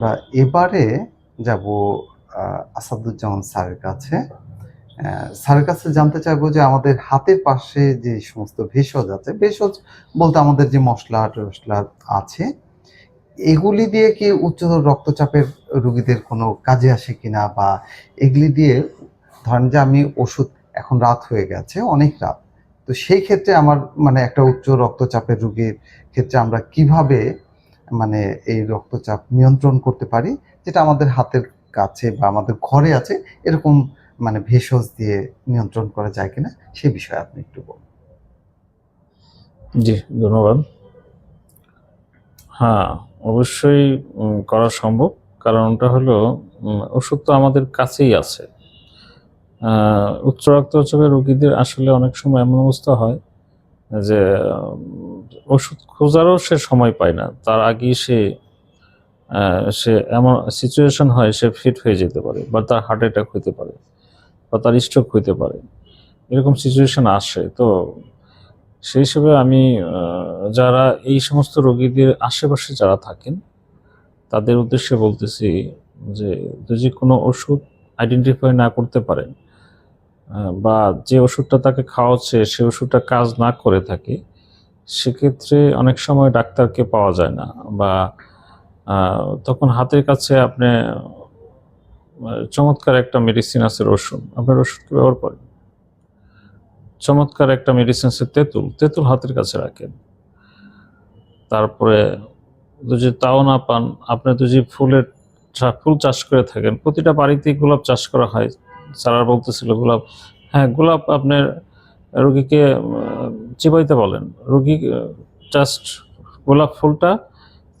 আমরা এবারে যাব আসাদুজ্জামান স্যারের কাছে। স্যারের কাছে জানতে চাইব যে আমাদের হাতের পাশে যে সমস্ত ভেষজ আছে, ভেষজ বলতে আমাদের যে মশলা, টসলা আছে, এগুলি দিয়ে কি উচ্চ রক্তচাপের রোগীদের কোনো কাজে আসে কিনা বা এগুলি দিয়ে, ধরেন যে আমি ওষুধ এখন রাত হয়ে গেছে, অনেক রাত। তো সেই ক্ষেত্রে আমার মানে একটা উচ্চ রক্তচাপের রোগীর ক্ষেত্রে আমরা কীভাবে মানে এই রক্তচাপ নিয়ন্ত্রণ করতে পারি, যেটা আমাদের হাতের কাছে বা আমাদের ঘরে আছে, এরকম মানে ভেষজ দিয়ে নিয়ন্ত্রণ করা যায় কিনা, সে বিষয়ে আপনি একটু বলুন। জি, ধন্যবাদ। হ্যাঁ অবশ্যই করা সম্ভব। কারণটা হলো ওষুধ তো আমাদের কাছেই আছে। উচ্চ রক্তচাপের রোগীদের আসলে অনেক সময় এমন অবস্থা হয় যে ওষুধ খোঁজারও সে সময় পায় না। তার আগেই সে সে এমন সিচুয়েশন হয়, সে ফিট হয়ে যেতে পারে বা তার হার্ট অ্যাটাক হতে পারে বা তার স্ট্রোক হতে পারে। এরকম সিচুয়েশন আসে। তো সেই হিসেবে আমি যারা এই সমস্ত রোগীদের আশেপাশে যারা থাকেন, তাদের উদ্দেশ্যে বলতেছি যে যদি কোনো ওষুধ আইডেন্টিফাই না করতে পারেন বা যে ওষুধটা তাকে খাওয়াচ্ছে, সে ওষুধটা কাজ না করে থাকে সেক্ষেত্রে অনেক সময় ডাক্তারকে পাওয়া যায় না বা তখন হাতের কাছে আপনি চমৎকার একটা মেডিসিন আছে রসুন। আপনার রসুনকে ব্যবহার করেন? চমৎকার একটা মেডিসিন আছে তেঁতুল। তেঁতুল হাতের কাছে রাখেন। তারপরে যদি তাও না পান, আপনি যদি ফুলের ফুল চাষ করে থাকেন, প্রতিটা বাড়িতেই গোলাপ চাষ করা হয়। সারা বলতেছিল, গোলাপ হ্যাঁ গোলাপ আপনার রোগীকে চিবাইতে বলেন। রোগী জাস্ট গোলাপ ফুলটা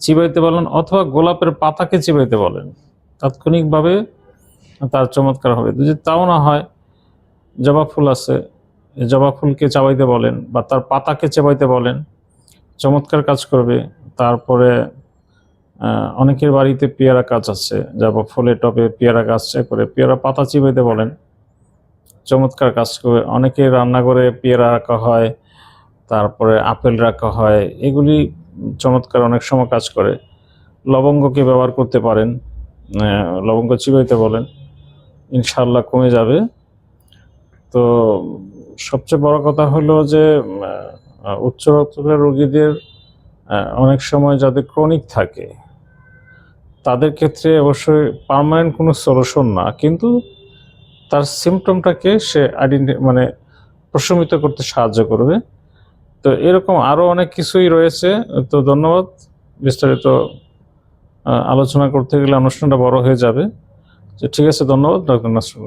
চিবাইতে বলেন অথবা গোলাপের পাতাকে চিবাইতে বলেন। তাৎক্ষণিকভাবে তার চমৎকার হবে। যদি তাও না হয়, জবা ফুল আছে জবা ফুলকে চাবাইতে বলেন বা তার পাতাকে চেবাইতে বলেন, চমৎকার কাজ করবে। তারপরে অনেকের বাড়িতে পেয়ারা গাছ আছে জবা ফুলের টবে পেয়ারা গাছ করে পেয়ারা পাতা চিবাইতে বলেন। চমৎকার কাজ করে। অনেকে রান্নাঘরে পেয়ারা রাখা হয়, তারপরে আপেল রাখা হয়, এগুলি চমৎকার অনেক সময় কাজ করে। লবঙ্গকে ব্যবহার করতে পারেন লবঙ্গ চিবাইতে বলেন ইনশাল্লাহ কমে যাবে। তো সবচেয়ে বড় কথা হলো যে উচ্চ রক্তচাপের রোগীদের অনেক সময় যাদের ক্রনিক থাকে, তাদের ক্ষেত্রে অবশ্যই পার্মানেন্ট কোনো সলিউশন না। কিন্তু তার সিমটমটাকে সে আইডেন্টি মানে প্রশমিত করতে সাহায্য করবে। তো এরকম আরও অনেক কিছুই রয়েছে। তো ধন্যবাদ। বিস্তারিত আলোচনা করতে গেলে অনুষ্ঠানটা বড় হয়ে যাবে। ঠিক আছে, ধন্যবাদ, ডক্টর নাসরুল